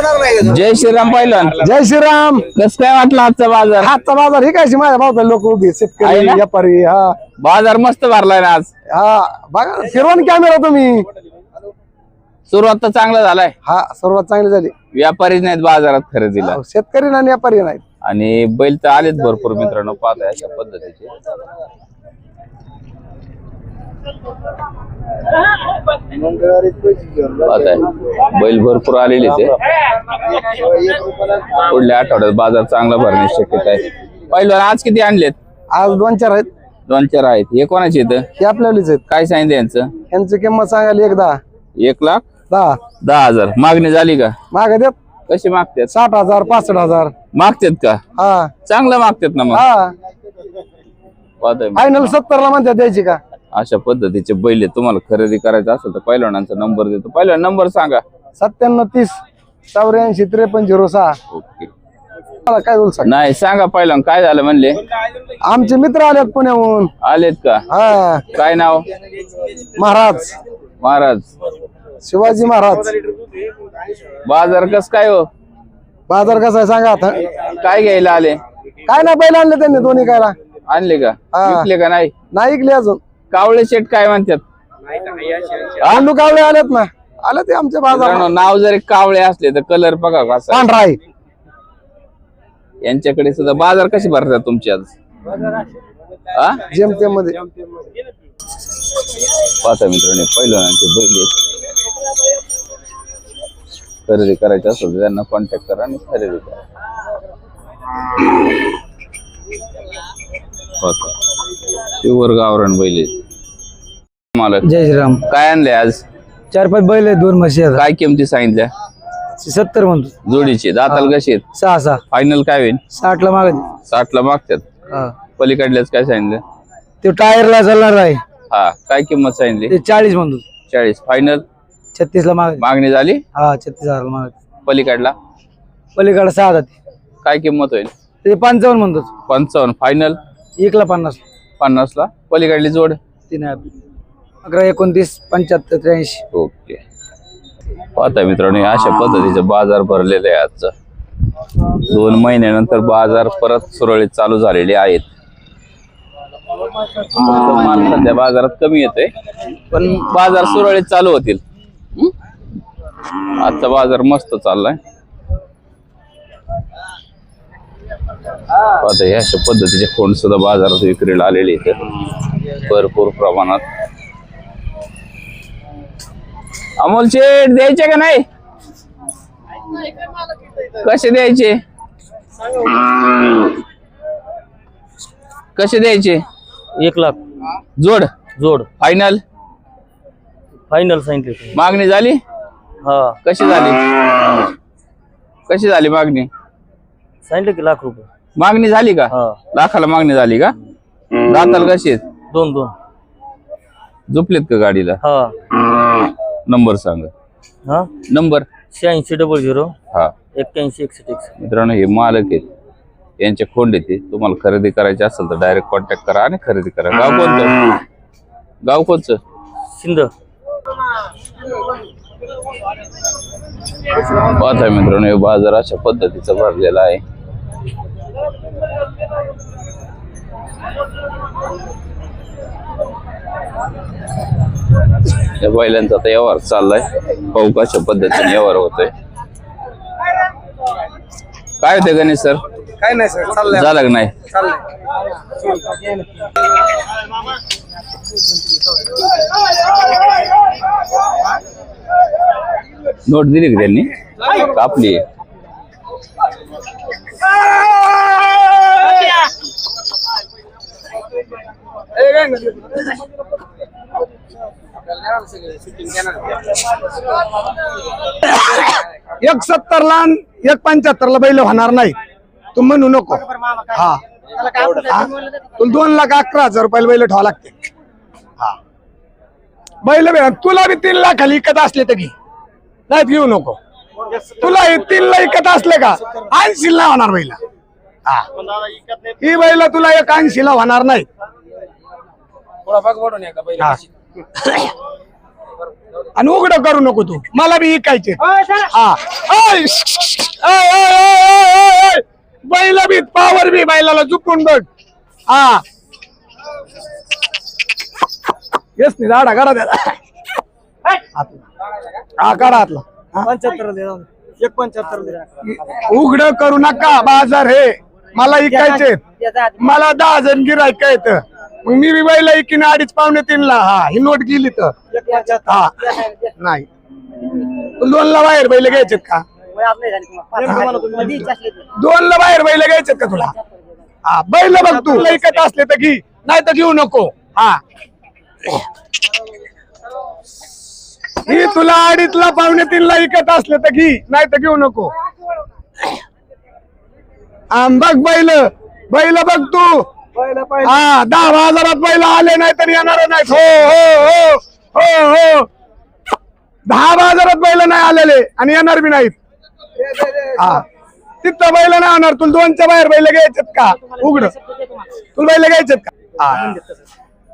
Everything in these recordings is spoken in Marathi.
जय श्रीराम पहिलवान. जय श्रीराम. कस काय वाटलं आजचा बाजार? हातचा बाजार हे काय माझ्या भावता लोक उभी आहे शेतकरी ना? व्यापारी हा. बाजार मस्त भरलाय ना आज. हा बघा फिरवून कॅमेरा तुम्ही. सुरुवात तर चांगला झालाय. हा सर्वात चांगली झाली. व्यापारीच नाहीत बाजारात खरेदीला. शेतकरी आणि व्यापारी नाही आणि बैल तर आलेच भरपूर मित्रांनो पाहताय अशा पद्धतीचे. बैल भरपूर आलेले ते पुढल्या आठवड्यात बाजार चांगला भरण्याची शक्यता आहे. पहिलं आज किती आणलेत? आज दोन चार आहेत. दोन चार आहेत. हे कोणाचे इथं हे आपल्यालाच आहेत. काय सांगितलं यांचं? यांची किंमत सांगायला एक दहा. एक लाख? दहा. दहा हजार. मागणी झाली का? मागे देत. कशी मागतात साठ हजार पासष्ट हजार. मागतात का? हा. चांगलं मागतात ना मग. हा. पाहताय फायनल सत्तर ला म्हणतात द्यायची का? अशा पद्धतीचे बैल. तुम्हाला खरेदी करायचं असेल तर पहिलवानांचा नंबर देतो. पहिला नंबर सांगा. सत्त्याण्णव तीस. चौऱ्याऐंशी त्रेपन्न झिरो सहा. ओके. मला काय बोल सांग? नाही सांगा पहिला काय झालं म्हणले? आमचे मित्र आलेत पुण्याहून. आलेत का? हा. काय नाव? महाराज. महाराज. शिवाजी महाराज. बाजार कस काय हो? बाजार कसा आहे सांगा आता. काय घ्यायला आले? काय ना बैल आणले त्यांनी दोन्ही कायला आणले का? हा. विकले का नाही? नाही ऐकले अजून. कावळे शेट काय म्हणतात? आलू कावळे आलेत ना. आले ते आमच्या बाजार मित्रांनो, नाव जरी कावळे असले तर कलर बघा कसा. पांढरा आहे यांच्याकडे सुद्धा बाजार कसे भरतात तुमचे आज हा जेमतेममध्ये पाहता मित्रांनो पहिलवानांचे बैल आहेत. खरेदी करायचे असेल तर त्यांना कॉन्टॅक्ट करा आणि खरेदी करा पाहता. बैल आहेत. मालक जय श्रीराम काय आणले आज चार पाच बैल आहेत दोन म्हशी काय किमती सांगितल्या? सत्तर म्हणतो. जोडीचे. दाताल कशी आहेत? सहा सहा. फायनल काय होईल? साठ ला मागत साठ ला मागतात पलीकडल्याच काय सांगितलं? ते टायरला चालणार आहे हा. काय किंमत सांगितली? ते चाळीस म्हणतो. चाळीस. फायनल छत्तीस ला मागत मागणी झाली? हा छत्तीस हजार मागत पलीकडला? पलीकडे सहा जाते. काय किंमत होईल? ते पंचावन्न म्हणतो. पंचावन्न. फायनल एकला पन्नास पन्नास ला पलीकडली जोड? तीन अकरा एकोणतीस पंच्याहत्तर त्र्याऐंशी. ओके. पाहता मित्रांनो हे अशा पद्धतीचे बाजार भरलेले आहे आजचा. दोन महिन्यानंतर बाजार परत सुरळीत चालू झालेले आहेत. माल सध्या बाजारात कमी येते पण बाजार सुरळीत चालू होतील. हं? आजचा बाजार मस्त चाललाय. हे अशा पद्धतीचे कोण सुद्धा बाजारात विक्रीला आलेले आहेत. भरपूर प्रमाणात. अमोल शेठ द्यायचे का नाही? कसे द्यायचे? कसे द्यायचे? एक लाख. जोड. जोड. फायनल फायनल सांगितले मागणी झाली? हा. कशी झाली? कशी झाली मागणी? सांगितलं की लाख रुपये. मागणी झाली का? हा. लाखाला मागणी झाली का? दाताल कशी आहेत? दोन दोन. झोपलेत का गाडीला? हा. नंबर सांगा. हा? नंबर? शहाऐंशी डबल झिरो. हा. एक्क्याऐंशी एकसष्ट एकसष्ट. मित्रांनो हे मालक आहेत. यांचे खोंड येते तुम्हाला खरेदी करायची असेल तर डायरेक्ट कॉन्टॅक्ट करा आणि खरेदी करा. गाव कोणतं? गाव कोणचं? सिंध पाहताय मित्रांनो हे बाजार अशा पद्धतीचा भरलेला आहे. या बैलांचा आता व्यवहार चाललाय. पाहू कशा पद्धतीने व्यवहार होतोय. काय होते गणेश सर? काय नाही सर चाललंय. झालं का नाही? नोट दिली का त्यांनी? कापली. एक सत्तर ला एक पंच्याहत्तर ला बैल होणार नाही. तू म्हणू नको. हा. तुला दोन लाख अकरा हजार रुपयाला बैल ठेवा लागते. हा. बैल बे- तुला बी तीन लाखाला इकत असले तर नाही घेऊ नको. तुला हे तीन ला इकत असले का? ऐंशी ला होणार बैल. हा. ही बैल तुला एक ऐंशी ला होणार नाही हा. आणि उघड करू नको तू. मला बी ऐकायचे हा ओय, ओय, ओय, ओय, ओय, ओय. बैल बी पावर बी बैलाला चुकून बघ. हा. येस नाही झाडा काढा त्याला. हा काढा आतला. उघड करू नका बाजार हे. मला ऐकायचे मला दहा जण गिरायक येत मग मी बी बैल ना अडीच पावणे तीनला. हा ही नोट गेली तर. हा. नाही. दोनला बाहेर बैल घ्यायचेत का? दोनला बाहेर बैल घ्यायचेत का तुला? हा बैल बघ तू ऐकत असले तर घे. नाही तर घेऊ नको. हा. ही तुला अडीचला पावणे तीनला ऐकत असले तर घे. नाही तर घेऊ नको. आम बघ बैल. बैल बघ तू. हा दहा हजारात बैल आले नाही तर येणार नाहीत. हो हो हो हो हो. दहा बाजारात बैल नाही आलेले आणि येणार बी नाहीत. हा. तिथं बैल नाही होणार तुला दोनच्या बाहेर बैल घ्यायचेत का? उघड. तुला बैल घ्यायचेत का? हा.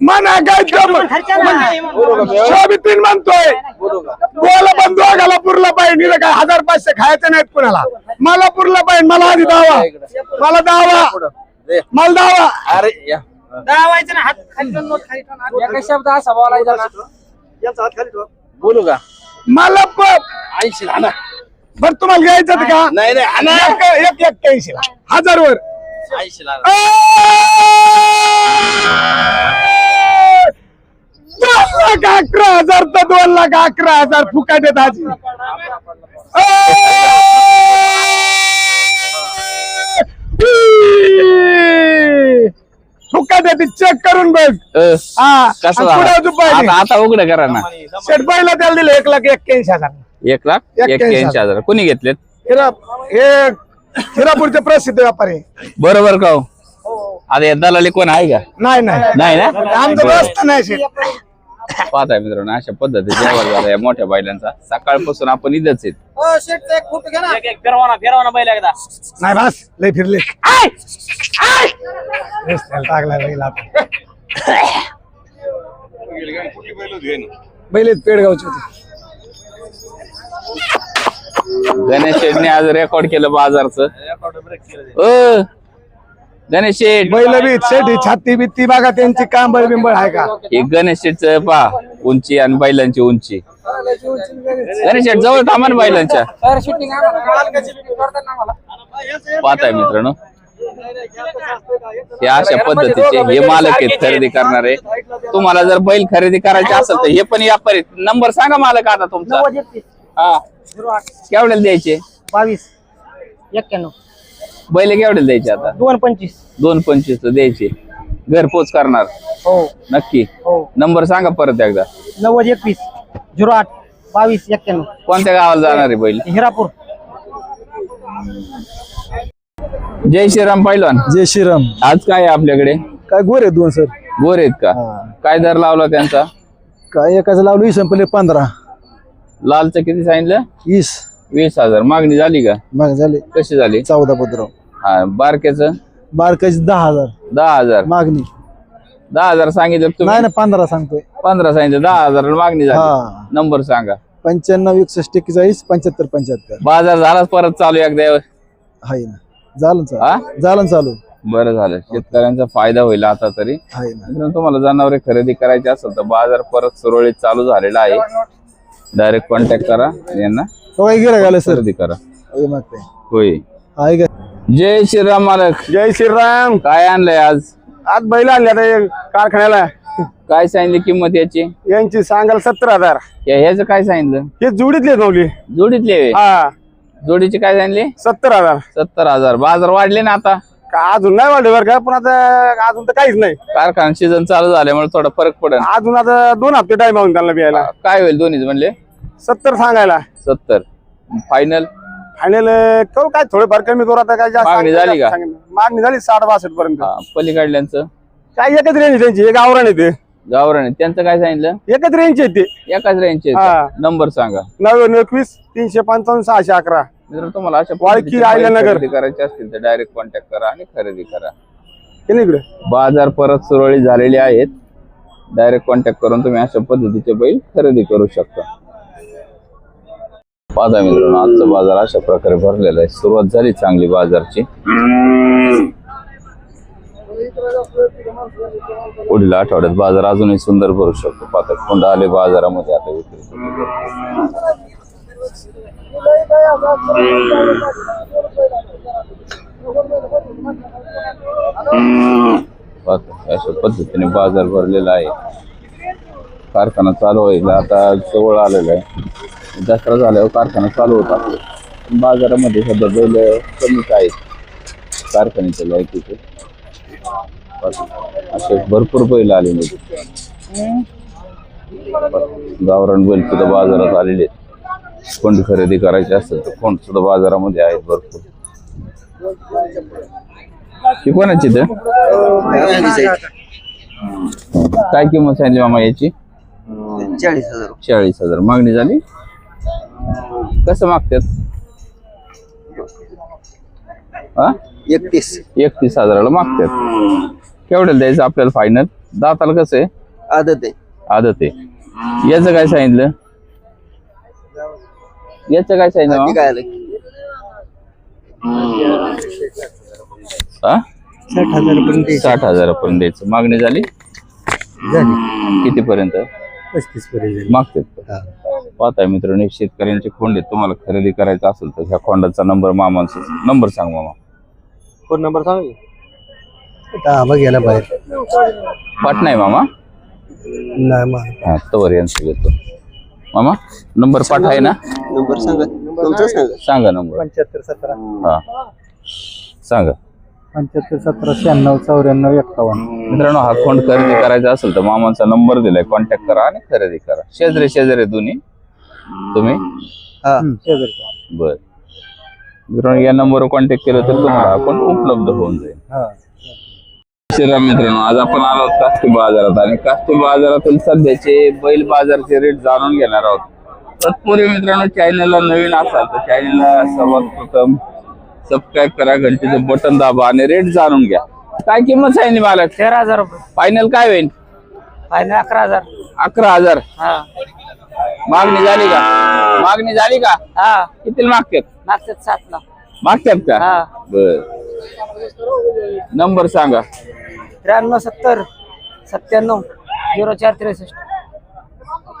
म्हणा काय तीन म्हणतोय. बोला पण दोघाला पुरला पाहिजे. निरं काय हजार पाचशे खायचे नाहीत कुणाला. मला पुरला पाहिजे. मला आधी दावा. मला दावा. मला दावा. अरे या. बोलू का? मला प- ऐंशी ना बरं तुम्हाला घ्यायचं का? नाही नाही ना. एक एक एक्क्याऐंशी हजार वर ऐंशी ला दोन लाख अकरा हजार तर दोन लाख अकरा हजार फुकाट येत आजी. करून बघ. हा कसं आणि पुढं झालं? अजून पाहिजे. आता आता उघड करा ना. पहिला त्याला दिलं एक लाख एक्क्याऐंशी हजार. एक लाख एक्क्याऐंशी एक्क्याऐंशी हजार. कोणी घेतलेत? हिरा हे हिरापूरचे प्रसिद्ध व्यापारी. बरोबर का हो? आता या दलाली कोण आहे का? नाही नाही. नाही ना? आमचं व्यवस्था नाही शेठ पाहताय मित्रांनो अशा पद्धती जेवण झाला या मोठ्या बैलांचा. सकाळपासून आपण इथंच आहेत. नाही बस. लय फिरले. टाकला बैल आहेत पेडगावचे होते. गणेश शेठने आज रेकॉर्ड केलं बाजारचं. अ, गणेश शेठ बैल बी शेठी छाती बित्ती बघा त्यांची कांबळ बिंबळ आहे का? हे गणेश शेठच पा उंची आणि बैलांची उंची. गणेश शेठ जवळ थांबा ना बैलांच्या. पाहताय मित्रांनो. हे अशा पद्धतीचे हे मालक आहेत खरेदी करणारे. तुम्हाला जर बैल खरेदी करायचे असेल तर हे पण व्यापारी नंबर सांगा मालक आता तुमचा. हा. केवढ्याला द्यायचे? बावीस. एक्क्याण्णव. बैल केवढ्याला द्यायचे आता? दोन पंचवीस. दोन पंचवीस द्यायचे. घरपोच करणार. हो. नक्की. हो. नंबर सांगा परत एकदा. नव्वद एकवीस. झिरो आठ. बावीस एक्क्याण्णव. कोणत्या गावाला जाणार आहे बैल? हिरापूर. जय श्रीराम पैलवान. जय श्रीराम. आज काय आहे आपल्याकडे? काय गोर आहे दोन सर. गोर आहेत का? काय दर लावला त्यांचा? काय एकाचं लावलं वीस संपले पंधरा. लालचं किती सांगितलं? वीस. वीस हजार. मागणी झाली का? मग झाले. कशी झाली? चौदा पत्र हा बारक्याचं? बारकाची दहा हजार. दहा हजार. मागणी. दहा हजार सांगितलं नाही तुम्ही? ना पंधरा सांगतोय. पंधरा सांगितलं. दहा हजार मागणी झाली. हा. नंबर सांगा. पंच्याण्णव एकसष्ट एक्केचाळीस पंच्याहत्तर पंच्याहत्तर. बाजार झालाच परत चालू एकदा. हाय ना. झालं हा? चालू झालं चालू? बरं झालं. शेतकऱ्यांचा फायदा होईल आता तरी. हाय ना. मित्रांनो, तुम्हाला जनावरे खरेदी करायची असेल तर बाजार परत सुरळीत चालू झालेला आहे. डायरेक्ट कॉन्टॅक्ट करा आणि यांना गिरा घाला सर. खरेदी करा. होय. हाय का? जय श्रीराम मालक. जय श्रीराम. काय आणलंय आज? आज बैल आणले आता हे कारखान्याला. काय सांगितली किंमत याची? यांची सांगाल सत्तर हजार. या- ह्याचं काय सांगितलं? हे जुडीतले नवली जोडीतले? हा. जोडीचे काय सांगितले सत्तर हजार. सत्तर हजार. बाजार वाढले ना आता. का अजून नाही वाढले बरं का पण आता अजून तर काहीच नाही. कारखाना सीझन चालू झाल्यामुळे थोडा फरक पडेल अजून आता दोन हप्ते टाइम आहोत त्यांना बियायला. काय होईल दोन्हीच म्हणले? सत्तर सांगायला. सत्तर. फायनल फायनल करू काय थोडेफार कमी करू आता काय जास्त मागणी झाली का? सांगितलं. मागणी झाली साठ बासष्ट पर्यंत. पलीकडल्यांचं? काय एकच रेंज त्यांची एक आवरण येते गावरान त्यांचं काय सांगितलं? एकच रेंज येते एकाच रेंजचे हा. नंबर सांगा. नव्याण्णव एकवीस तीनशे पंचावन्न सहाशे अकरा. जर तुम्हाला अशा वाळकी, पद्धतीचे बैल आयल्यानगर. खरेदी करायचे असतील तर डायरेक्ट कॉन्टॅक्ट करा आणि खरेदी करा. इकडे बाजार परत सुरळीत झालेले आहेत. डायरेक्ट कॉन्टॅक्ट करून तुम्ही अशा पद्धतीचे बैल खरेदी करू शकता. पाहता मित्रांनो आजचा बाजार अशा प्रकारे भरलेला आहे. सुरुवात झाली चांगली बाजारची. पुढील आठवड्यात बाजार अजूनही सुंदर भरू शकतो. पाहता कोंड आले बाजारामध्ये आता विक्री. अशा पद्धतीने बाजार भरलेला आहे. कारखाना चालू होईल. आता जवळ आलेला आहे. दसरा झाल्यावर कारखाना चालू होता. बाजारामध्ये सध्या बैल कमीच आहेत. कारखान्याच्या लायकीचे. असे भरपूर बैल आलेले आहेत. गावरान बैल सुद्धा बाजारात आलेले आहेत. कोंड खरेदी करायची असेल तर कोंड सुद्धा बाजारामध्ये आहेत भरपूर. ही कोणाची काय किंमत सांगितली मामा याची? चाळीस हजार. चाळीस हजार मागणी झाली? कसं मागतात हा? एकतीस. एकतीस हजाराला मागतात केवढ्याला द्यायचं आपल्याला फायनल दाताला कसं आहे? आदत आहे. आदत आहे. याचं काय सांगितलं? याचं काय सांगितलं मामा? काय आलं? हा साठ हजार पर्यंत साठ हजारापर्यंत द्यायचं. मागणी झाली? झाली. कितीपर्यंत? पस्तीस पर्यंत मागतात का? पाहताय मित्रांनो शेतकऱ्यांचे खोंड आहेत. तुम्हाला खरेदी करायचं असेल तर ह्या खोंडाचा नंबर मामांचा नंबर सांग मामा. फोन नंबर सांग. हा गेला बाहेर. पाट नाही मामा? नाही मग हा तवर यांचं घेतो मामा नंबर पाठ आहे ना? नंबर सांगा. तुमचा सांगा. सांगा नंबर. पंच्याहत्तर सतरा. हा. सांगा. पंच्याहत्तर सतरा शहाण्णव चौऱ्याण्णव एक्कावन्न. मित्रांनो हा खोंड खरेदी करायचा असेल तर मामांचा नंबर दिलाय. कॉन्टॅक्ट करा आणि खरेदी करा. शेजारी शेजारी दोन्ही. तुम्ही? हा. शेजारचा बर. मित्रांनो या नंबरवर कॉन्टॅक्ट केलं तर तुम्हाला आपण उपलब्ध होऊन जाईल. हा. श्रीराम मित्रांनो आज आपण आलो आहोत काष्टी बाजारात आणि काष्टी बाजारातील सध्याचे बैल बाजारचे रेट जाणून घेणार आहोत. तत्पूर्वी मित्रांनो चॅनलला नवीन असाल तर चॅनलला सर्वात प्रथम सबस्क्राईब करा घंटीचं बटन दाबा आणि रेट जाणून घ्या. काय किंमत सांगितली मला तेरा हजार रुपये. फायनल काय होईल? फायनल अकरा हजार. अकरा हजार. हा. मागणी झाली का? मागणी झाली का? हा. किती मागतात? मागच्यात सातला. मागतात का? हा. बर. नंबर सांगा. त्र्याण्णव सत्तर सत्त्याण्णव झिरो चार त्रेसष्ट.